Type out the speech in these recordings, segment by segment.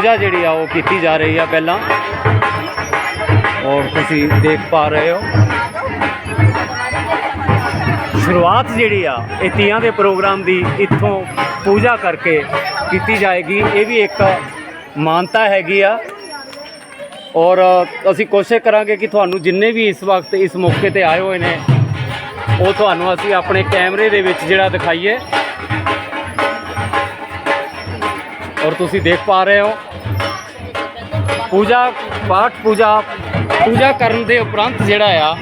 ਪੂਜਾ ਜਿਹੜੀ ਆ ਉਹ ਕੀਤੀ ਜਾ ਰਹੀ ਆ ਪਹਿਲਾਂ। ਔਰ ਤੁਸੀਂ ਦੇਖ ਪਾ ਰਹੇ ਹੋ। ਸ਼ੁਰੂਆਤ ਜਿਹੜੀ ਆ, ਇਹ ਤੀਆਂ ਦੇ ਪ੍ਰੋਗਰਾਮ ਦੀ ਇੱਥੋਂ ਪੂਜਾ ਕਰਕੇ ਕੀਤੀ ਜਾਏਗੀ। ਇਹ ਵੀ ਇੱਕ ਮਾਨਤਾ ਹੈਗੀ ਆ। ਔਰ ਅਸੀਂ ਕੋਸ਼ਿਸ਼ ਕਰਾਂਗੇ ਕਿ ਤੁਹਾਨੂੰ ਜਿੰਨੇ ਵੀ ਇਸ ਵਕਤ ਇਸ ਮੌਕੇ ਤੇ ਆਏ ਹੋਏ ਨੇ, ਉਹ ਤੁਹਾਨੂੰ ਅਸੀਂ ਆਪਣੇ ਕੈਮਰੇ ਦੇ ਵਿੱਚ ਜਿਹੜਾ ਦਿਖਾਈਏ। ਔਰ ਤੁਸੀਂ ਦੇਖ ਪਾ ਰਹੇ ਹੋ। ਪੂਜਾ, ਪਾਠ ਪੂਜਾ ਪੂਜਾ ਕਰਨ ਦੇ ਉਪਰੰਤ ਜਿਹੜਾ ਆ,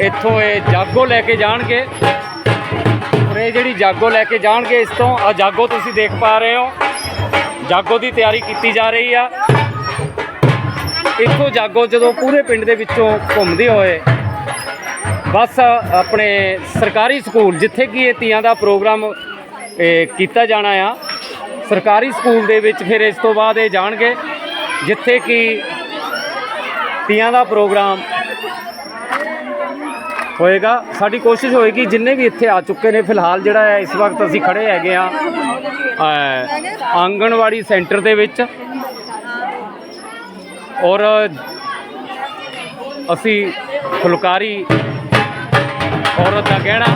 ਇੱਥੋਂ ਇਹ ਜਾਗੋ ਲੈ ਕੇ ਜਾਣਗੇ। ਔਰ ਇਹ ਜਿਹੜੀ ਜਾਗੋ ਲੈ ਕੇ ਜਾਣਗੇ, ਇਸ ਤੋਂ ਆ ਜਾਗੋ ਤੁਸੀਂ ਦੇਖ ਪਾ ਰਹੇ ਹੋ। ਜਾਗੋ ਦੀ ਤਿਆਰੀ ਕੀਤੀ ਜਾ ਰਹੀ ਆ। ਇੱਥੋਂ ਜਾਗੋ ਜਦੋਂ ਪੂਰੇ ਪਿੰਡ ਦੇ ਵਿੱਚੋਂ ਘੁੰਮਦੇ ਹੋਏ, ਬਸ ਆਪਣੇ ਸਰਕਾਰੀ ਸਕੂਲ, ਜਿੱਥੇ ਕਿ ਇਹ ਤੀਆਂ ਦਾ ਪ੍ਰੋਗਰਾਮ ਕੀਤਾ ਜਾਣਾ ਆ। ਸਰਕਾਰੀ ਸਕੂਲ ਦੇ ਵਿੱਚ ਫਿਰ ਇਸ ਤੋਂ ਬਾਅਦ ਇਹ ਜਾਣਗੇ, ਜਿੱਥੇ ਕਿ ਤੀਆਂ ਦਾ ਪ੍ਰੋਗਰਾਮ ਹੋਏਗਾ। ਸਾਡੀ ਕੋਸ਼ਿਸ਼ ਹੋਏਗੀ ਜਿੰਨੇ ਵੀ ਇੱਥੇ ਆ ਚੁੱਕੇ ਨੇ, ਫਿਲਹਾਲ ਜਿਹੜਾ ਹੈ, ਇਸ ਵਕਤ ਅਸੀਂ ਖੜੇ ਹੈਗੇ ਆ ਆਂਗਣਵਾੜੀ ਸੈਂਟਰ ਦੇ ਵਿੱਚ। ਔਰ ਅਸੀਂ ਫੁਲਕਾਰੀ ਔਰਤ ਦਾ ਗਹਿਣਾ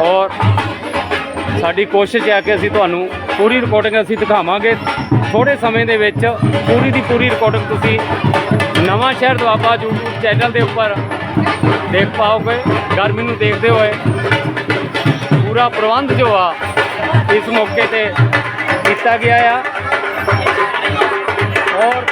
ਔਰ ਸਾਡੀ ਕੋਸ਼ਿਸ਼ ਹੈ ਕਿ ਅਸੀਂ ਤੁਹਾਨੂੰ ਪੂਰੀ ਰਿਕਾਰਡਿੰਗ ਅਸੀਂ ਦਿਖਾਵਾਂਗੇ। ਥੋੜੇ ਸਮੇਂ ਦੇ ਵਿੱਚ ਪੂਰੀ ਦੀ ਪੂਰੀ ਰਿਕਾਰਡਿੰਗ ਤੁਸੀਂ ਨਵਾਂ ਸ਼ਹਿਰ ਦੁਆਬਾ YouTube ਚੈਨਲ ਦੇ ਉੱਪਰ ਦੇਖ ਪਾਓਗੇ, ਗਰਮੀ ਨੂੰ ਦੇਖਦੇ ਹੋਏ। ਪੂਰਾ ਪ੍ਰਬੰਧ ਜੋ ਆ, ਇਸ ਮੌਕੇ ਤੇ ਕੀਤਾ ਗਿਆ ਆ। ਔਰ ਔਰ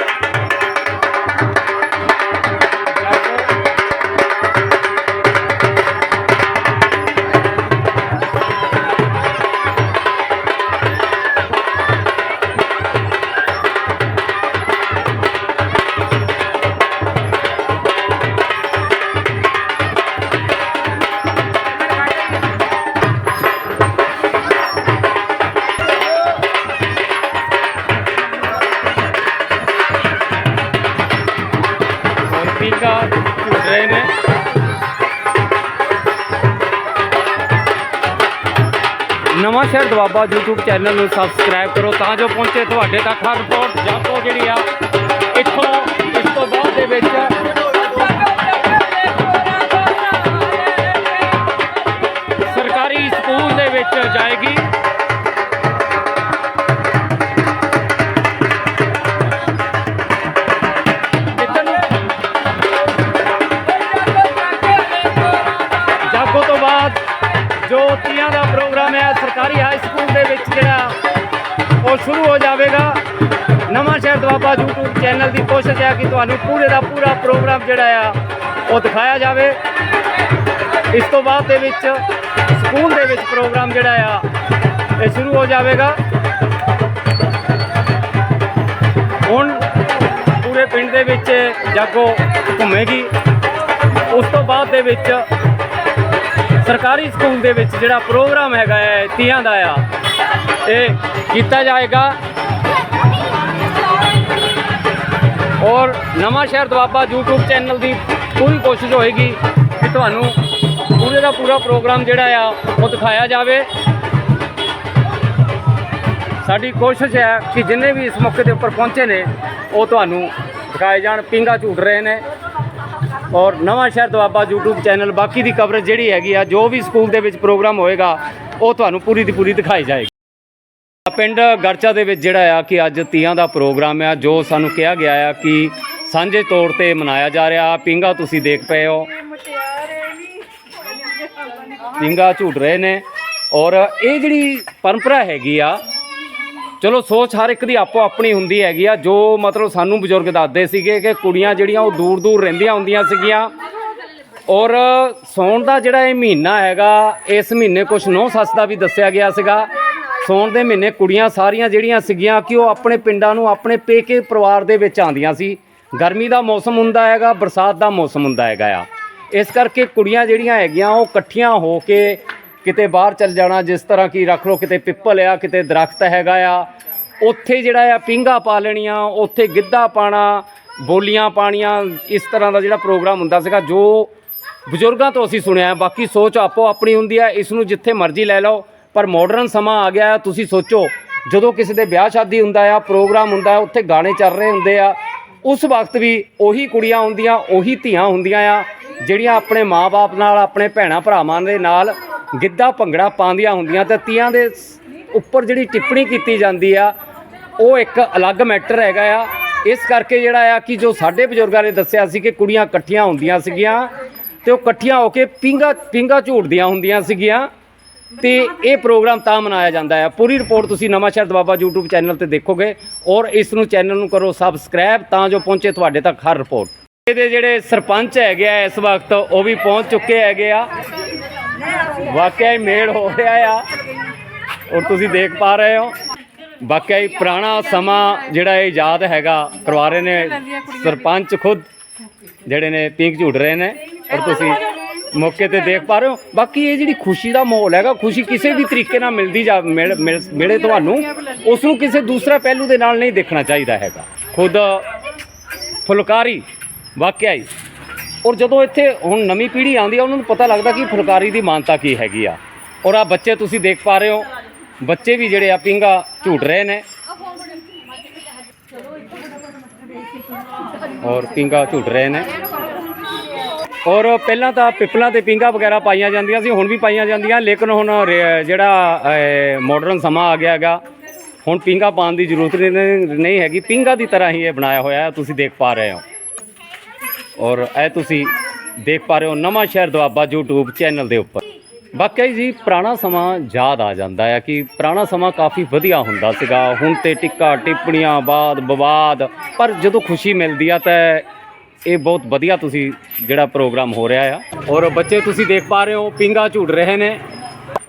ਨਵਾਂ ਸ਼ਹਿਰ ਦਵਾਬਾ YouTube ਚੈਨਲ ਨੂੰ ਸਬਸਕ੍ਰਾਈਬ ਕਰੋ ਤਾਂ ਜੋ ਪਹੁੰਚੇ ਤੁਹਾਡੇ ਤੱਕ ਹਰ ਰਿਪੋਰਟ ਜਾਪੋ ਜਿਹੜੀ ਆ, ਇੱਥੋਂ, ਇਸ ਤੋਂ ਬਾਅਦ ਦੇ ਵਿੱਚ ਚੈਨਲ ਦੀ ਕੋਸ਼ਿਸ਼ ਹੈ ਕਿ ਤੁਹਾਨੂੰ ਪੂਰੇ ਦਾ ਪੂਰਾ ਪ੍ਰੋਗਰਾਮ ਜਿਹੜਾ ਆ, ਉਹ ਦਿਖਾਇਆ ਜਾਵੇ। ਇਸ ਤੋਂ ਬਾਅਦ ਦੇ ਵਿੱਚ ਸਕੂਲ ਦੇ ਵਿੱਚ ਪ੍ਰੋਗਰਾਮ ਜਿਹੜਾ ਆ, ਇਹ ਸ਼ੁਰੂ ਹੋ ਜਾਵੇਗਾ। ਹੁਣ ਪੂਰੇ ਪਿੰਡ ਦੇ ਵਿੱਚ ਜਾਗੋ ਘੁੰਮੇਗੀ। ਉਸ ਤੋਂ ਬਾਅਦ ਦੇ ਵਿੱਚ ਸਰਕਾਰੀ ਸਕੂਲ ਦੇ ਵਿੱਚ ਜਿਹੜਾ ਪ੍ਰੋਗਰਾਮ ਹੈਗਾ ਹੈ, ਤੀਆਂ ਦਾ ਆ, ਇਹ ਕੀਤਾ ਜਾਏਗਾ। ਔਰ ਨਵਾਂ ਸ਼ਹਿਰ ਦਵਾਬਾ YouTube ਚੈਨਲ ਦੀ ਪੂਰੀ ਕੋਸ਼ਿਸ਼ ਹੋਏਗੀ ਕਿ ਤੁਹਾਨੂੰ ਪੂਰੇ ਦਾ ਪੂਰਾ ਪ੍ਰੋਗਰਾਮ ਜਿਹੜਾ ਆ, ਉਹ ਦਿਖਾਇਆ ਜਾਵੇ। ਸਾਡੀ ਕੋਸ਼ਿਸ਼ ਹੈ ਕਿ ਜਿੰਨੇ ਵੀ ਇਸ ਮੌਕੇ ਦੇ ਉੱਪਰ ਪਹੁੰਚੇ ਨੇ, ਉਹ ਤੁਹਾਨੂੰ ਦਿਖਾਏ ਜਾਣ। ਪਿੰਗਾ ਝੂਟ ਰਹੇ ਨੇ। ਔਰ ਨਵਾਂ ਸ਼ਹਿਰ ਦੁਆਬਾ YouTube ਚੈਨਲ ਬਾਕੀ ਦੀ ਕਵਰੇਜ ਜਿਹੜੀ ਹੈਗੀ ਆ, ਜੋ ਵੀ ਸਕੂਲ ਦੇ ਵਿੱਚ ਪ੍ਰੋਗਰਾਮ ਹੋਏਗਾ, ਉਹ ਤੁਹਾਨੂੰ ਪੂਰੀ ਦੀ ਪੂਰੀ ਦਿਖਾਈ ਜਾਏਗੀ। ਪਿੰਡ ਗਰਚਾ ਦੇ ਵਿੱਚ ਜਿਹੜਾ ਆ ਕਿ ਅੱਜ ਤੀਆਂ ਦਾ ਪ੍ਰੋਗਰਾਮ ਆ, ਜੋ ਸਾਨੂੰ ਕਿਹਾ ਗਿਆ ਆ ਕਿ ਸਾਂਝੇ ਤੌਰ ਤੇ ਮਨਾਇਆ ਜਾ ਰਿਹਾ। ਪਿੰਗਾ ਤੁਸੀਂ ਦੇਖ ਪਏ ਹੋ। ਪਿੰਗਾ ਝੂਟ ਰਹੇ ਨੇ। ਔਰ ਇਹ ਜਿਹੜੀ ਪਰੰਪਰਾ ਹੈਗੀ ਆ, ਚਲੋ ਸੋਚ ਹਰ ਇੱਕ ਦੀ ਆਪੋ ਆਪਣੀ ਹੁੰਦੀ ਹੈਗੀ ਆ, ਜੋ ਮਤਲਬ ਸਾਨੂੰ ਬਜ਼ੁਰਗ ਦੱਸਦੇ ਸੀਗੇ ਕਿ ਕੁੜੀਆਂ ਜਿਹੜੀਆਂ ਉਹ ਦੂਰ ਦੂਰ ਰਹਿੰਦੀਆਂ ਹੁੰਦੀਆਂ ਸੀਗੀਆਂ। ਔਰ ਸੌਣ ਦਾ ਜਿਹੜਾ ਇਹ ਮਹੀਨਾ ਹੈਗਾ, ਇਸ ਮਹੀਨੇ ਕੁਝ ਨੌ ਸੱਸ ਦਾ ਵੀ ਦੱਸਿਆ ਗਿਆ ਸੀਗਾ। ਸੌਣ ਦੇ ਮਹੀਨੇ ਕੁੜੀਆਂ ਸਾਰੀਆਂ ਜਿਹੜੀਆਂ ਸੀਗੀਆਂ ਕਿ ਉਹ ਆਪਣੇ ਪਿੰਡਾਂ ਨੂੰ ਆਪਣੇ ਪੇਕੇ ਪਰਿਵਾਰ ਦੇ ਵਿੱਚ ਆਉਂਦੀਆਂ ਸੀ। ਗਰਮੀ ਦਾ ਮੌਸਮ ਹੁੰਦਾ ਹੈਗਾ, ਬਰਸਾਤ ਦਾ ਮੌਸਮ ਹੁੰਦਾ ਹੈਗਾ ਆ। ਇਸ ਕਰਕੇ ਕੁੜੀਆਂ ਜਿਹੜੀਆਂ ਹੈਗੀਆਂ, ਉਹ ਇਕੱਠੀਆਂ ਹੋ ਕੇ ਕਿਤੇ ਬਾਹਰ ਚੱਲ ਜਾਣਾ, ਜਿਸ ਤਰ੍ਹਾਂ ਕਿ ਰੱਖ ਲਓ ਕਿਤੇ ਪਿੱਪਲ ਆ, ਕਿਤੇ ਦਰਖਤ ਹੈਗਾ ਆ। ਉੱਥੇ ਜਿਹੜਾ ਆ ਪਿੰਗਾ ਪਾ ਲੈਣੀਆਂ, ਉੱਥੇ ਗਿੱਧਾ ਪਾਣਾ ਬੋਲੀਆਂ ਪਾਣੀਆਂ ਇਸ ਤਰ੍ਹਾਂ ਦਾ ਜਿਹੜਾ ਪ੍ਰੋਗਰਾਮ ਹੁੰਦਾ ਸੀਗਾ, ਜੋ ਬਜ਼ੁਰਗਾਂ ਤੋਂ ਅਸੀਂ ਸੁਣਿਆ। ਬਾਕੀ ਸੋਚ ਆਪੋ ਆਪਣੀ ਹੁੰਦੀ ਹੈ ਇਸ ਨੂੰ ਜਿੱਥੇ ਮਰਜ਼ੀ ਲੈ ਲਓ। ਪਰ ਮਾਡਰਨ ਸਮਾਂ ਆ ਗਿਆ, ਤੁਸੀਂ ਸੋਚੋ, ਜਦੋਂ ਕਿਸੇ ਦੇ ਵਿਆਹ ਸ਼ਾਦੀ ਹੁੰਦਾ ਆ, ਪ੍ਰੋਗਰਾਮ ਹੁੰਦਾ, ਉੱਥੇ ਗਾਣੇ ਚੱਲ ਰਹੇ ਹੁੰਦੇ ਆ, ਉਸ ਵਕਤ ਵੀ ਉਹੀ ਕੁੜੀਆਂ ਹੁੰਦੀਆਂ, ਉਹੀ ਧੀਆਂ ਹੁੰਦੀਆਂ ਆ, ਜਿਹੜੀਆਂ ਆਪਣੇ ਮਾਪੇ ਨਾਲ, ਆਪਣੇ ਭੈਣਾਂ ਭਰਾਵਾਂ ਦੇ ਨਾਲ ਗਿੱਧਾ ਭੰਗੜਾ ਪਾਉਂਦੀਆਂ ਹੁੰਦੀਆਂ ਤੇ ਤੀਆਂ ਦੇ ਉੱਪਰ ਜਿਹੜੀ ਟਿੱਪਣੀ ਕੀਤੀ ਜਾਂਦੀ ਆ, ਉਹ ਇੱਕ ਅਲੱਗ ਮੈਟਰ ਹੈਗਾ ਆ। ਇਸ ਕਰਕੇ ਜਿਹੜਾ ਆ ਕਿ ਜੋ ਸਾਡੇ ਬਜ਼ੁਰਗਾਂ ਨੇ ਦੱਸਿਆ ਸੀ ਕਿ ਕੁੜੀਆਂ ਇਕੱਠੀਆਂ ਹੁੰਦੀਆਂ ਸੀਗੀਆਂ ਤੇ ਉਹ ਇਕੱਠੀਆਂ ਹੋ ਕੇ ਪਿੰਗਾ ਪਿੰਗਾ ਝੂਟਦੀਆਂ ਹੁੰਦੀਆਂ ਸੀਗੀਆਂ। ਤੇ ਇਹ ਪ੍ਰੋਗਰਾਮ ਤਾਂ ਮਨਾਇਆ ਜਾਂਦਾ ਹੈ। ਪੂਰੀ ਰਿਪੋਰਟ ਤੁਸੀਂ ਨਵਾਂਸ਼ਹਿਰ ਦਬਾਬਾ YouTube ਚੈਨਲ ਤੇ ਦੇਖੋਗੇ ਔਰ ਇਸ ਨੂੰ ਚੈਨਲ ਨੂੰ ਕਰੋ ਸਬਸਕ੍ਰਾਈਬ ਤਾਂ ਜੋ ਪਹੁੰਚੇ ਤੁਹਾਡੇ ਤੱਕ ਹਰ ਰਿਪੋਰਟ। ਇਹਦੇ ਜਿਹੜੇ ਸਰਪੰਚ ਹੈਗੇ ਆ ਇਸ ਵਕਤ, ਉਹ ਵੀ ਪਹੁੰਚ ਚੁੱਕੇ ਹੈਗੇ ਆ। ਵਾਕਿਆ ਹੀ ਮੇਲ ਹੋ ਰਿਹਾ ਆ ਔਰ ਤੁਸੀਂ ਦੇਖ ਪਾ ਰਹੇ ਹੋ। ਵਾਕਿਆ ਹੀ ਪੁਰਾਣਾ ਸਮਾਂ ਜਿਹੜਾ ਇਹ ਯਾਦ ਹੈਗਾ, ਕਰਵਾ ਰਹੇ ਨੇ ਸਰਪੰਚ ਖੁਦ, ਜਿਹੜੇ ਨੇ ਪੀਂਘ ਝੂਟ ਰਹੇ ਨੇ। ਔਰ ਤੁਸੀਂ ਮੌਕੇ ਤੇ ਦੇਖ ਪਾ ਰਹੇ ਹੋ। ਬਾਕੀ ਇਹ ਜਿਹੜੀ ਖੁਸ਼ੀ ਦਾ ਮਾਹੌਲ ਹੈਗਾ, ਖੁਸ਼ੀ ਕਿਸੇ ਵੀ ਤਰੀਕੇ ਨਾਲ ਮਿਲਦੀ ਜਾ ਮਿਲ- ਮਿਲ- ਮਿਲੇ ਤੁਹਾਨੂੰ ਉਸ ਨੂੰ ਕਿਸੇ ਦੂਸਰਾ ਪਹਿਲੂ ਦੇ ਨਾਲ ਨਹੀਂ ਦੇਖਣਾ ਚਾਹੀਦਾ ਹੈਗਾ। ਖੁਦ ਫੁਲਕਾਰੀ, ਵਾਕਿਆ ਹੀ। ਔਰ ਜਦੋਂ ਇੱਥੇ ਹੁਣ ਨਵੀਂ ਪੀੜ੍ਹੀ ਆਉਂਦੀ ਆ, ਉਹਨਾਂ ਨੂੰ ਪਤਾ ਲੱਗਦਾ ਕਿ ਫੁਲਕਾਰੀ ਦੀ ਮਾਨਤਾ ਕੀ ਹੈਗੀ ਆ। ਔਰ ਆ ਬੱਚੇ ਤੁਸੀਂ ਦੇਖ ਪਾ ਰਹੇ ਹੋ, ਬੱਚੇ ਵੀ ਜਿਹੜੇ ਆ ਪਿੰਗਾ ਝੂਟ ਰਹੇ ਨੇ। ਔਰ ਪਿੰਗਾ ਝੂਟ ਰਹੇ ਨੇ। ਔਰ ਪਹਿਲਾਂ ਤਾਂ ਪਿੱਪਲਾਂ ਤੇ ਪਿੰਗਾ ਵਗੈਰਾ ਪਾਈਆਂ ਜਾਂਦੀਆਂ ਸੀ, ਹੁਣ ਵੀ ਪਾਈਆਂ ਜਾਂਦੀਆਂ, ਲੇਕਿਨ ਹੁਣ ਰੇ- ਜਿਹੜਾ ਮਾਡਰਨ ਸਮਾਂ ਆ ਗਿਆ ਹੈਗਾ, ਹੁਣ ਪਿੰਗਾ ਪਾਉਣ ਦੀ ਜ਼ਰੂਰਤ ਨਹੀਂ ਨਹੀਂ ਹੈਗੀ। ਪਿੰਗਾ ਦੀ ਤਰ੍ਹਾਂ ਹੀ ਇਹ ਬਣਾਇਆ ਹੋਇਆ ਹੈ, ਤੁਸੀਂ ਦੇਖ ਪਾ ਰਹੇ ਹੋ। ਔਰ ਇਹ ਤੁਸੀਂ ਦੇਖ ਪਾ ਰਹੇ ਹੋ ਨਵਾਂ ਸ਼ਹਿਰ ਦੁਆਬਾ YouTube ਚੈਨਲ ਦੇ ਉੱਪਰ। ਵਾਕਈ ਜੀ, ਪੁਰਾਣਾ ਸਮਾਂ ਯਾਦ ਆ ਜਾਂਦਾ ਹੈ ਕਿ ਪੁਰਾਣਾ ਸਮਾਂ ਕਾਫੀ ਵਧੀਆ ਹੁੰਦਾ ਸੀਗਾ। ਹੁਣ ਤੇ ਟਿੱਕਾ ਟਿੱਪਣੀਆਂ ਬਾਦ ਵਿਵਾਦ ਪਰ ਜਦੋਂ ਖੁਸ਼ੀ ਮਿਲਦੀ ਆ ਤਾਂ ਇਹ ਬਹੁਤ ਵਧੀਆ ਤੁਸੀਂ ਜਿਹੜਾ ਪ੍ਰੋਗਰਾਮ ਹੋ ਰਿਹਾ ਆ। ਔਰ ਬੱਚੇ ਤੁਸੀਂ ਦੇਖ ਪਾ ਰਹੇ ਹੋ, ਪਿੰਗਾ ਝੂਟ ਰਹੇ ਨੇ।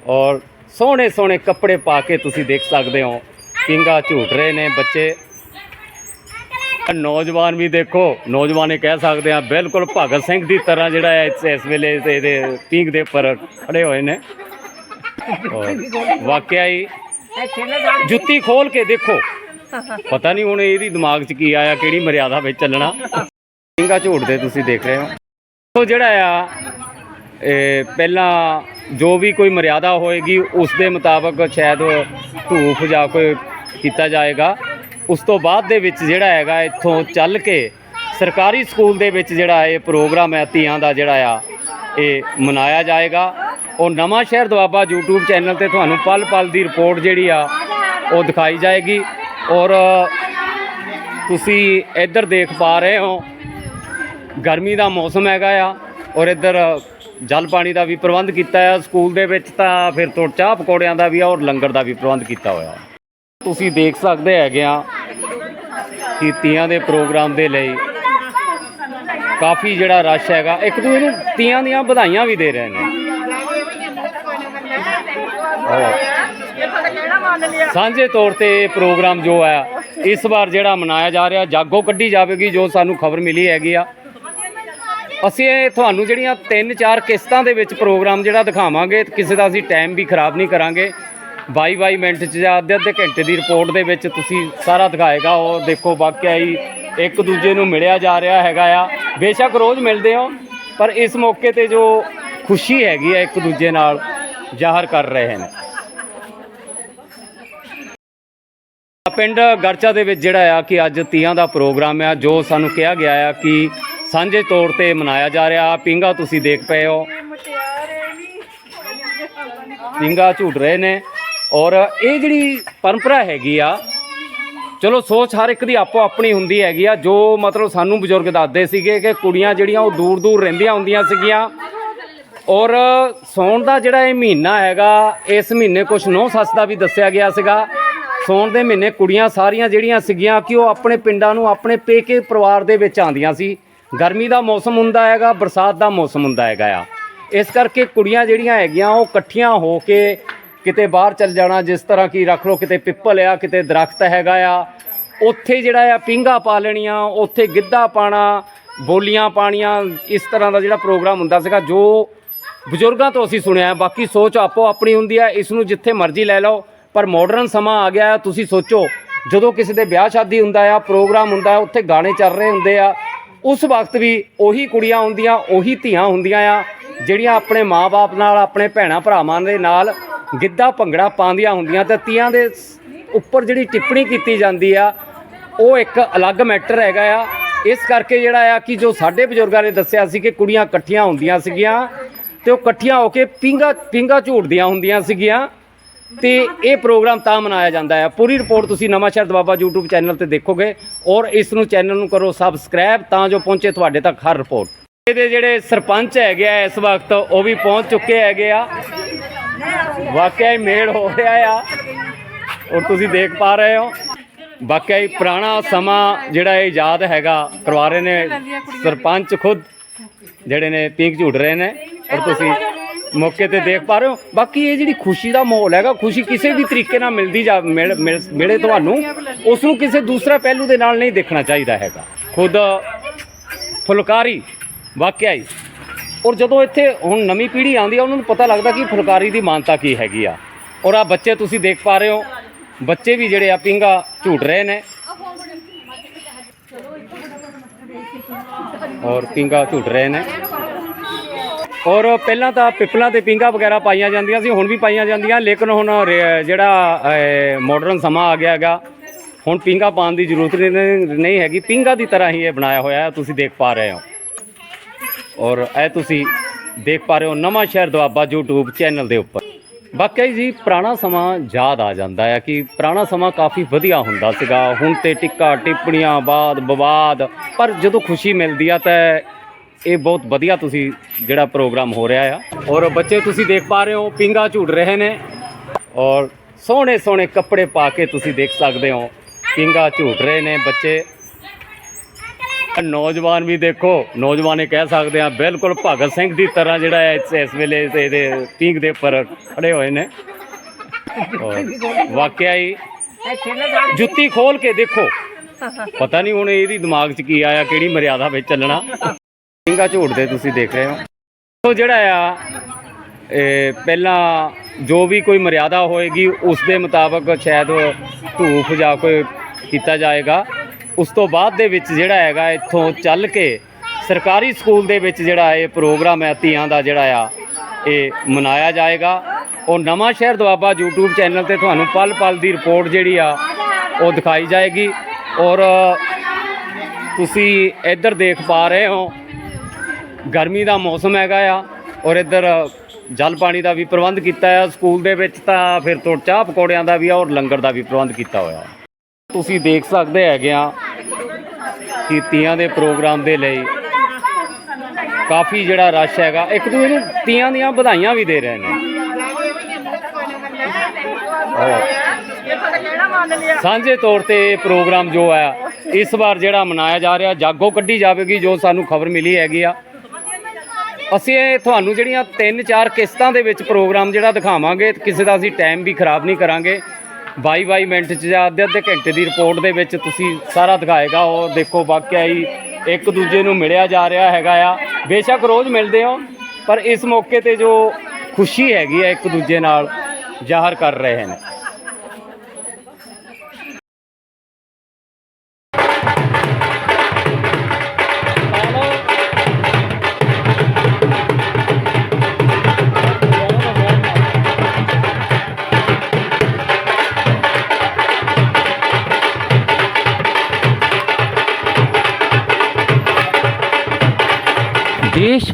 ਔਰ ਸੋਹਣੇ ਸੋਹਣੇ ਕੱਪੜੇ ਪਾ ਕੇ ਤੁਸੀਂ ਦੇਖ ਸਕਦੇ ਹੋ, ਪਿੰਗਾ ਝੂਟ ਰਹੇ ਨੇ ਬੱਚੇ। ਨੌਜਵਾਨ ਵੀ ਦੇਖੋ, ਨੌਜਵਾਨ ਇਹ ਕਹਿ ਸਕਦੇ ਆ, ਬਿਲਕੁਲ ਭਗਤ ਸਿੰਘ ਦੀ ਤਰ੍ਹਾਂ ਜਿਹੜਾ ਹੈ ਇਸ- ਵੇਲੇ ਇਹਦੇ ਪੀਂਘ ਦੇ ਉੱਪਰ ਖੜੇ ਹੋਏ ਨੇ। ਔਰ ਵਾਕਿਆ ਹੀ ਜੁੱਤੀ ਖੋਲ ਕੇ ਦੇਖੋ। ਪਤਾ ਨਹੀਂ ਹੁਣ ਇਹਦੀ ਦਿਮਾਗ 'ਚ ਕੀ ਆਇਆ, ਕਿਹੜੀ ਮਰਿਆਦਾ ਵਿੱਚ ਚੱਲਣਾ। ਪਿੰਗਾ ਝੂਟਦੇ ਤੁਸੀਂ ਦੇਖ ਰਹੇ ਹੋ। ਸੋ ਜਿਹੜਾ ਆ, ਇਹ ਪਹਿਲਾਂ ਜੋ ਵੀ ਕੋਈ ਮਰਿਆਦਾ ਹੋਏਗੀ, ਉਸ ਦੇ ਮੁਤਾਬਕ ਸ਼ਾਇਦ ਧੂਫ ਜਾਂ ਕੋਈ ਕੀਤਾ ਜਾਏਗਾ। ਉਸ ਤੋਂ ਬਾਅਦ ਦੇ ਵਿੱਚ ਜਿਹੜਾ ਹੈਗਾ, ਇੱਥੋਂ ਚੱਲ ਕੇ ਸਰਕਾਰੀ ਸਕੂਲ ਦੇ ਵਿੱਚ ਜਿਹੜਾ ਇਹ ਪ੍ਰੋਗਰਾਮ ਹੈ ਧੀਆਂ ਦਾ ਜਿਹੜਾ ਆ, ਇਹ ਮਨਾਇਆ ਜਾਏਗਾ। ਉਹ ਨਵਾਂ ਸ਼ਹਿਰ ਦੁਆਬਾ YouTube ਚੈਨਲ ਤੇ ਤੁਹਾਨੂੰ ਪਲ ਪਲ ਦੀ ਰਿਪੋਰਟ ਜਿਹੜੀ ਆ, ਉਹ ਦਿਖਾਈ ਜਾਏਗੀ। ਔਰ ਤੁਸੀਂ ਇੱਧਰ ਦੇਖ ਪਾ ਰਹੇ ਹੋ ਗਰਮੀ ਦਾ ਮੌਸਮ ਹੈਗਾ ਆ ਔਰ ਇੱਧਰ ਜਲ ਪਾਣੀ ਦਾ ਵੀ ਪ੍ਰਬੰਧ ਕੀਤਾ ਆ। ਸਕੂਲ ਦੇ ਵਿੱਚ ਤਾਂ ਫਿਰ ਤੋਂ ਚਾਹ ਪਕੌੜਿਆਂ ਦਾ ਵੀ ਆ ਔਰ ਲੰਗਰ ਦਾ ਵੀ ਪ੍ਰਬੰਧ ਕੀਤਾ ਹੋਇਆ। ਤੁਸੀਂ ਦੇਖ ਸਕਦੇ ਹੈਗੇ ਆ ਕਿ ਤੀਆਂ ਦੇ ਪ੍ਰੋਗਰਾਮ ਦੇ ਲਈ ਕਾਫੀ ਜਿਹੜਾ ਰਸ਼ ਹੈਗਾ। ਇੱਕ ਦੂਜੇ ਨੂੰ ਤੀਆਂ ਦੀਆਂ ਵਧਾਈਆਂ ਵੀ ਦੇ ਰਹੇ ਨੇ। ਔਰ ਸਾਂਝੇ ਤੌਰ ਤੇ ਇਹ ਪ੍ਰੋਗਰਾਮ ਜੋ ਹੈ, ਇਸ ਵਾਰ ਜਿਹੜਾ ਮਨਾਇਆ ਜਾ ਰਿਹਾ, ਜਾਗੋ ਕੱਢੀ ਜਾਵੇਗੀ, ਜੋ ਸਾਨੂੰ ਖਬਰ ਮਿਲੀ ਹੈਗੀ ਆ। ਅਸੀਂ ਤੁਹਾਨੂੰ ਜਿਹੜੀਆਂ 3-4 ਕਿਸ਼ਤਾਂ ਦੇ ਵਿੱਚ ਪ੍ਰੋਗਰਾਮ ਜਿਹੜਾ ਦਿਖਾਵਾਂਗੇ, ਕਿਸੇ ਦਾ ਅਸੀਂ ਟਾਈਮ ਵੀ ਖਰਾਬ ਨਹੀਂ ਕਰਾਂਗੇ। 22-22 ਮਿੰਟ 'ਚ ਜਾਂ ਅੱਧੇ ਅੱਧੇ ਘੰਟੇ ਦੀ ਰਿਪੋਰਟ ਦੇ ਵਿੱਚ ਤੁਸੀਂ ਸਾਰਾ ਦਿਖਾਏਗਾ। ਉਹ ਦੇਖੋ, ਵਾਕਿਆ ਹੀ ਇੱਕ ਦੂਜੇ ਨੂੰ ਮਿਲਿਆ ਜਾ ਰਿਹਾ ਹੈਗਾ ਆ। ਬੇਸ਼ੱਕ ਰੋਜ਼ ਮਿਲਦੇ ਹੋ, ਪਰ ਇਸ ਮੌਕੇ ਤੇ ਜੋ ਖੁਸ਼ੀ ਹੈਗੀ ਹੈ ਇੱਕ ਦੂਜੇ ਨਾਲ, ਜ਼ਾਹਰ ਕਰ ਰਹੇ ਨੇ ਪਿੰਡ ਗਰਚਾ ਦੇ ਵਿੱਚ ਜਿਹੜਾ ਆ ਕਿ ਅੱਜ ਤੀਆਂ ਦਾ ਪ੍ਰੋਗਰਾਮ ਆ, ਜੋ ਸਾਨੂੰ ਕਿਹਾ ਗਿਆ ਆ ਕਿ ਸਾਂਝੇ ਤੌਰ ਤੇ ਮਨਾਇਆ ਜਾ ਰਿਹਾ। ਪਿੰਗਾ ਤੁਸੀਂ ਦੇਖ ਪਏ ਹੋ। ਪਿੰਗਾ ਝੂਟ ਰਹੇ ਨੇ। ਔਰ ਇਹ ਜਿਹੜੀ ਪਰੰਪਰਾ ਹੈਗੀ ਆ, ਚਲੋ ਸੋਚ ਹਰ ਇੱਕ ਦੀ ਆਪੋ ਆਪਣੀ ਹੁੰਦੀ ਹੈਗੀ ਆ। ਜੋ ਮਤਲਬ ਸਾਨੂੰ ਬਜ਼ੁਰਗ ਦੱਸਦੇ ਸੀਗੇ ਕਿ ਕੁੜੀਆਂ ਜਿਹੜੀਆਂ ਉਹ ਦੂਰ ਦੂਰ ਰਹਿੰਦੀਆਂ ਹੁੰਦੀਆਂ ਸੀਗੀਆਂ। ਔਰ ਸੌਣ ਦਾ ਜਿਹੜਾ ਇਹ ਮਹੀਨਾ ਹੈਗਾ, ਇਸ ਮਹੀਨੇ ਕੁਝ ਨੌ ਸੱਸ ਦਾ ਵੀ ਦੱਸਿਆ ਗਿਆ ਸੀਗਾ। ਸੌਣ ਦੇ ਮਹੀਨੇ ਕੁੜੀਆਂ ਸਾਰੀਆਂ ਜਿਹੜੀਆਂ ਸੀਗੀਆਂ, ਕਿ ਉਹ ਆਪਣੇ ਪਿੰਡਾਂ ਨੂੰ ਆਪਣੇ ਪੇਕੇ ਪਰਿਵਾਰ ਦੇ ਵਿੱਚ ਆਉਂਦੀਆਂ ਸੀ। ਗਰਮੀ ਦਾ ਮੌਸਮ ਹੁੰਦਾ ਹੈਗਾ, ਬਰਸਾਤ ਦਾ ਮੌਸਮ ਹੁੰਦਾ ਹੈਗਾ ਆ ਇਸ ਕਰਕੇ ਕੁੜੀਆਂ ਜਿਹੜੀਆਂ ਹੈਗੀਆਂ, ਉਹ ਇਕੱਠੀਆਂ ਹੋ ਕੇ ਕਿਤੇ ਬਾਹਰ ਚੱਲ ਜਾਣਾ, ਜਿਸ ਤਰ੍ਹਾਂ ਕਿ ਰੱਖ ਲਓ ਕਿਤੇ ਪਿੱਪਲ ਆ, ਕਿਤੇ ਦਰਖਤ ਹੈਗਾ ਆ ਉੱਥੇ ਜਿਹੜਾ ਆ ਪਿੰਗਾ ਪਾ ਲੈਣੀਆਂ, ਉੱਥੇ ਗਿੱਧਾ ਪਾਣਾ, ਬੋਲੀਆਂ ਪਾਣੀਆਂ, ਇਸ ਤਰ੍ਹਾਂ ਦਾ ਜਿਹੜਾ ਪ੍ਰੋਗਰਾਮ ਹੁੰਦਾ ਸੀਗਾ, ਜੋ ਬਜ਼ੁਰਗਾਂ ਤੋਂ ਅਸੀਂ ਸੁਣਿਆ ਹੈ। ਬਾਕੀ ਸੋਚ ਆਪੋ ਆਪਣੀ ਹੁੰਦੀ ਹੈ ਇਸ ਨੂੰ ਜਿੱਥੇ ਮਰਜ਼ੀ ਲੈ ਲਓ, ਪਰ ਮਾਡਰਨ ਸਮਾਂ ਆ ਗਿਆ, ਤੁਸੀਂ ਸੋਚੋ, ਜਦੋਂ ਕਿਸੇ ਦੇ ਵਿਆਹ ਸ਼ਾਦੀ ਹੁੰਦਾ ਆ, ਪ੍ਰੋਗਰਾਮ ਹੁੰਦਾ ਉੱਥੇ ਗਾਣੇ ਚੱਲ ਰਹੇ ਹੁੰਦੇ ਆ ਉਸ ਵਕਤ ਵੀ ਉਹੀ ਕੁੜੀਆਂ ਹੁੰਦੀਆਂ, ਉਹੀ ਧੀਆਂ ਹੁੰਦੀਆਂ ਆ, ਜਿਹੜੀਆਂ ਆਪਣੇ ਮਾਪੇ ਨਾਲ, ਆਪਣੇ ਭੈਣਾਂ ਭਰਾਵਾਂ ਦੇ ਨਾਲ ਗਿੱਧਾ ਭੰਗੜਾ ਪਾਉਂਦੀਆਂ ਹੁੰਦੀਆਂ ਤੇ ਤੀਆਂ ਦੇ ਉੱਪਰ ਜਿਹੜੀ ਟਿੱਪਣੀ ਕੀਤੀ ਜਾਂਦੀ ਆ, ਉਹ ਇੱਕ ਅਲੱਗ ਮੈਟਰ ਹੈਗਾ ਆ। ਇਸ ਕਰਕੇ ਜਿਹੜਾ ਆ ਕਿ ਜੋ ਸਾਡੇ ਬਜ਼ੁਰਗਾਂ ਨੇ ਦੱਸਿਆ ਸੀ ਕਿ ਕੁੜੀਆਂ ਇਕੱਠੀਆਂ ਹੁੰਦੀਆਂ ਸੀਗੀਆਂ ਤੇ ਉਹ ਇਕੱਠੀਆਂ ਹੋ ਕੇ ਪਿੰਗਾ ਪਿੰਗਾ ਝੂਟਦੀਆਂ ਹੁੰਦੀਆਂ ਸੀਗੀਆਂ। ਤੇ ਇਹ ਪ੍ਰੋਗਰਾਮ ਤਾਂ ਮਨਾਇਆ ਜਾਂਦਾ ਹੈ। ਪੂਰੀ ਰਿਪੋਰਟ ਤੁਸੀਂ ਨਵਾਂ ਸ਼ਹਿਰ ਦਵਾਬਾ YouTube ਚੈਨਲ ਤੇ ਦੇਖੋਗੇ ਔਰ ਇਸ ਨੂੰ ਚੈਨਲ ਨੂੰ ਕਰੋ ਸਬਸਕ੍ਰਾਈਬ ਤਾਂ ਜੋ ਪਹੁੰਚੇ ਤੁਹਾਡੇ ਤੱਕ ਹਰ ਰਿਪੋਰਟ। ਇਹਦੇ ਜਿਹੜੇ ਸਰਪੰਚ ਹੈਗੇ ਆ ਇਸ ਵਕਤ, ਉਹ ਵੀ ਪਹੁੰਚ ਚੁੱਕੇ ਹੈਗੇ ਆ। ਵਾਕਿਆ ਹੀ ਮੇਲ ਹੋ ਰਿਹਾ ਆ ਔਰ ਤੁਸੀਂ ਦੇਖ ਪਾ ਰਹੇ ਹੋ। ਵਾਕਿਆ ਹੀ ਪੁਰਾਣਾ ਸਮਾਂ ਜਿਹੜਾ ਇਹ ਯਾਦ ਹੈਗਾ, ਕਰਵਾ ਰਹੇ ਨੇ ਸਰਪੰਚ ਖੁਦ, ਜਿਹੜੇ ਨੇ ਪੀਂਕ ਝੂਟ ਰਹੇ ਨੇ। ਔਰ ਤੁਸੀਂ ਮੌਕੇ ਤੇ ਦੇਖ ਪਾ ਰਹੇ ਹੋ। ਬਾਕੀ ਇਹ ਜਿਹੜੀ ਖੁਸ਼ੀ ਦਾ ਮਾਹੌਲ ਹੈਗਾ, ਖੁਸ਼ੀ ਕਿਸੇ ਵੀ ਤਰੀਕੇ ਨਾਲ ਮਿਲਦੀ ਜਾ ਮਿਲ- ਮਿਲ- ਮਿਲੇ ਤੁਹਾਨੂੰ ਉਸ ਨੂੰ ਕਿਸੇ ਦੂਸਰਾ ਪਹਿਲੂ ਦੇ ਨਾਲ ਨਹੀਂ ਦੇਖਣਾ ਚਾਹੀਦਾ ਹੈਗਾ। ਖੁਦ ਫੁਲਕਾਰੀ, ਵਾਕਿਆ ਹੀ। ਔਰ ਜਦੋਂ ਇੱਥੇ ਹੁਣ ਨਵੀਂ ਪੀੜ੍ਹੀ ਆਉਂਦੀ ਆ, ਉਹਨਾਂ ਨੂੰ ਪਤਾ ਲੱਗਦਾ ਕਿ ਫੁਲਕਾਰੀ ਦੀ ਮਾਨਤਾ ਕੀ ਹੈਗੀ ਆ। ਔਰ ਆ ਬੱਚੇ ਤੁਸੀਂ ਦੇਖ ਪਾ ਰਹੇ ਹੋ, ਬੱਚੇ ਵੀ ਜਿਹੜੇ ਆ ਪਿੰਗਾ ਝੂਟ ਰਹੇ ਨੇ। ਔਰ ਪਿੰਗਾ ਝੂਟ ਰਹੇ ਨੇ। ਔਰ ਪਹਿਲਾਂ ਤਾਂ ਪਿੱਪਲਾਂ ਤੇ ਪਿੰਗਾ ਵਗੈਰਾ ਪਾਈਆਂ ਜਾਂਦੀਆਂ ਸੀ, ਹੁਣ ਵੀ ਪਾਈਆਂ ਜਾਂਦੀਆਂ, ਲੇਕਿਨ ਹੁਣ ਜਿਹੜਾ ਮਾਡਰਨ ਸਮਾਂ ਆ ਗਿਆ ਹੈਗਾ, ਹੁਣ ਪਿੰਗਾ ਪਾਉਣ ਦੀ ਜ਼ਰੂਰਤ ਨਹੀਂ ਹੈਗੀ। ਪਿੰਗਾ ਦੀ ਤਰ੍ਹਾਂ ਹੀ ਇਹ ਬਣਾਇਆ ਹੋਇਆ ਹੈ, ਤੁਸੀਂ ਦੇਖ ਪਾ ਰਹੇ ਹੋ। ਔਰ ਇਹ ਤੁਸੀਂ ਦੇਖ ਪਾ ਰਹੇ ਹੋ ਨਵਾਂ ਸ਼ਹਿਰ ਦੁਆਬਾ YouTube ਚੈਨਲ ਦੇ ਉੱਪਰ। ਵਾਕਈ ਜੀ, ਪੁਰਾਣਾ ਸਮਾਂ ਯਾਦ ਆ ਜਾਂਦਾ ਹੈ ਕਿ ਪੁਰਾਣਾ ਸਮਾਂ ਕਾਫੀ ਵਧੀਆ ਹੁੰਦਾ ਸੀਗਾ। ਹੁਣ ਤੇ ਟਿੱਕਾ ਟਿੱਪਣੀਆਂ ਬਾਦ ਵਿਵਾਦ ਪਰ ਜਦੋਂ ਖੁਸ਼ੀ ਮਿਲਦੀ ਆ ਤਾਂ ਇਹ ਬਹੁਤ ਵਧੀਆ ਤੁਸੀਂ ਜਿਹੜਾ ਪ੍ਰੋਗਰਾਮ ਹੋ ਰਿਹਾ ਆ। ਔਰ ਬੱਚੇ ਤੁਸੀਂ ਦੇਖ ਪਾ ਰਹੇ ਹੋ, ਪਿੰਗਾ ਝੂਟ ਰਹੇ ਨੇ। ਔਰ ਸੋਹਣੇ ਸੋਹਣੇ ਕੱਪੜੇ ਪਾ ਕੇ ਤੁਸੀਂ ਦੇਖ ਸਕਦੇ ਹੋ, ਪਿੰਗਾ ਝੂਟ ਰਹੇ ਨੇ ਬੱਚੇ। ਨੌਜਵਾਨ ਵੀ ਦੇਖੋ, ਨੌਜਵਾਨ ਇਹ ਕਹਿ ਸਕਦੇ ਆ, ਬਿਲਕੁਲ ਭਗਤ ਸਿੰਘ ਦੀ ਤਰ੍ਹਾਂ ਜਿਹੜਾ ਇਸ- ਵੇਲੇ ਇਹਦੇ ਪੀਂਘ ਦੇ ਉੱਪਰ ਖੜੇ ਹੋਏ ਨੇ। ਔਰ ਵਾਕਿਆ ਹੀ ਜੁੱਤੀ ਖੋਲ ਕੇ ਦੇਖੋ। ਪਤਾ ਨਹੀਂ ਹੁਣ ਇਹਦੀ ਦਿਮਾਗ 'ਚ ਕੀ ਆਇਆ, ਕਿਹੜੀ ਮਰਿਆਦਾ ਵਿੱਚ ਚੱਲਣਾ। ਪਿੰਗਾ ਝੂਟਦੇ ਤੁਸੀਂ ਦੇਖ ਰਹੇ ਹੋ। ਉਹ ਜਿਹੜਾ ਆ, ਇਹ ਪਹਿਲਾਂ ਜੋ ਵੀ ਕੋਈ ਮਰਿਆਦਾ ਹੋਏਗੀ, ਉਸ ਦੇ ਮੁਤਾਬਕ ਸ਼ਾਇਦ ਧੂਫ ਜਾਂ ਕੋਈ ਕੀਤਾ ਜਾਏਗਾ। ਉਸ ਤੋਂ ਬਾਅਦ ਦੇ ਵਿੱਚ ਜਿਹੜਾ ਹੈਗਾ, ਇੱਥੋਂ ਚੱਲ ਕੇ ਸਰਕਾਰੀ ਸਕੂਲ ਦੇ ਵਿੱਚ ਜਿਹੜਾ ਇਹ ਪ੍ਰੋਗਰਾਮ ਹੈ ਧੀਆਂ ਦਾ ਜਿਹੜਾ ਆ, ਇਹ ਮਨਾਇਆ ਜਾਏਗਾ। ਉਹ ਨਵਾਂ ਸ਼ਹਿਰ ਦੁਆਬਾ YouTube ਚੈਨਲ ਤੇ ਤੁਹਾਨੂੰ ਪਲ ਪਲ ਦੀ ਰਿਪੋਰਟ ਜਿਹੜੀ ਆ, ਉਹ ਦਿਖਾਈ ਜਾਏਗੀ। ਔਰ ਤੁਸੀਂ ਇੱਧਰ ਦੇਖ ਪਾ ਰਹੇ ਹੋ ਗਰਮੀ ਦਾ ਮੌਸਮ ਹੈਗਾ ਆ ਔਰ ਇੱਧਰ ਜਲ ਪਾਣੀ ਦਾ ਵੀ ਪ੍ਰਬੰਧ ਕੀਤਾ ਆ। ਸਕੂਲ ਦੇ ਵਿੱਚ ਤਾਂ ਫਿਰ ਤੋਂ ਚਾਹ ਪਕੌੜਿਆਂ ਦਾ ਵੀ ਆ ਔਰ ਲੰਗਰ ਦਾ ਵੀ ਪ੍ਰਬੰਧ ਕੀਤਾ ਹੋਇਆ। ਤੁਸੀਂ ਦੇਖ ਸਕਦੇ ਹੈਗੇ ਆ ਕਿ ਤੀਆਂ ਦੇ ਪ੍ਰੋਗਰਾਮ ਦੇ ਲਈ ਕਾਫੀ ਜਿਹੜਾ ਰਸ਼ ਹੈਗਾ। ਇੱਕ ਦੂਜੇ ਨੂੰ ਤੀਆਂ ਦੀਆਂ ਵਧਾਈਆਂ ਵੀ ਦੇ ਰਹੇ ਨੇ। ਔਰ ਸਾਂਝੇ ਤੌਰ ਤੇ ਇਹ ਪ੍ਰੋਗਰਾਮ ਜੋ ਆ ਇਸ ਵਾਰ ਜਿਹੜਾ ਮਨਾਇਆ ਜਾ ਰਿਹਾ, ਜਾਗੋ ਕੱਢੀ ਜਾਵੇਗੀ, ਜੋ ਸਾਨੂੰ ਖਬਰ ਮਿਲੀ ਹੈਗੀ ਆ। ਅਸੀਂ ਇਹ ਤੁਹਾਨੂੰ ਜਿਹੜੀਆਂ ਤਿੰਨ ਚਾਰ ਕਿਸ਼ਤਾਂ ਦੇ ਵਿੱਚ ਪ੍ਰੋਗਰਾਮ ਜਿਹੜਾ ਦਿਖਾਵਾਂਗੇ, ਕਿਸੇ ਦਾ ਅਸੀਂ ਟਾਈਮ ਵੀ ਖਰਾਬ ਨਹੀਂ ਕਰਾਂਗੇ। ਬਾਈ ਬਾਈ ਮਿੰਟ 'ਚ ਜਾਂ ਅੱਧੇ ਅੱਧੇ ਘੰਟੇ ਦੀ ਰਿਪੋਰਟ ਦੇ ਵਿੱਚ ਤੁਸੀਂ ਸਾਰਾ ਦਿਖਾਏਗਾ। ਉਹ ਦੇਖੋ ਵਾਕਿਆ ਹੀ ਇੱਕ ਦੂਜੇ ਨੂੰ ਮਿਲਿਆ ਜਾ ਰਿਹਾ ਹੈਗਾ ਆ। ਬੇਸ਼ੱਕ ਰੋਜ਼ ਮਿਲਦੇ ਹੋ, ਪਰ ਇਸ ਮੌਕੇ ਤੇ ਜੋ ਖੁਸ਼ੀ ਹੈਗੀ ਆ ਇੱਕ ਦੂਜੇ ਨਾਲ ਜ਼ਾਹਰ ਕਰ ਰਹੇ ਨੇ।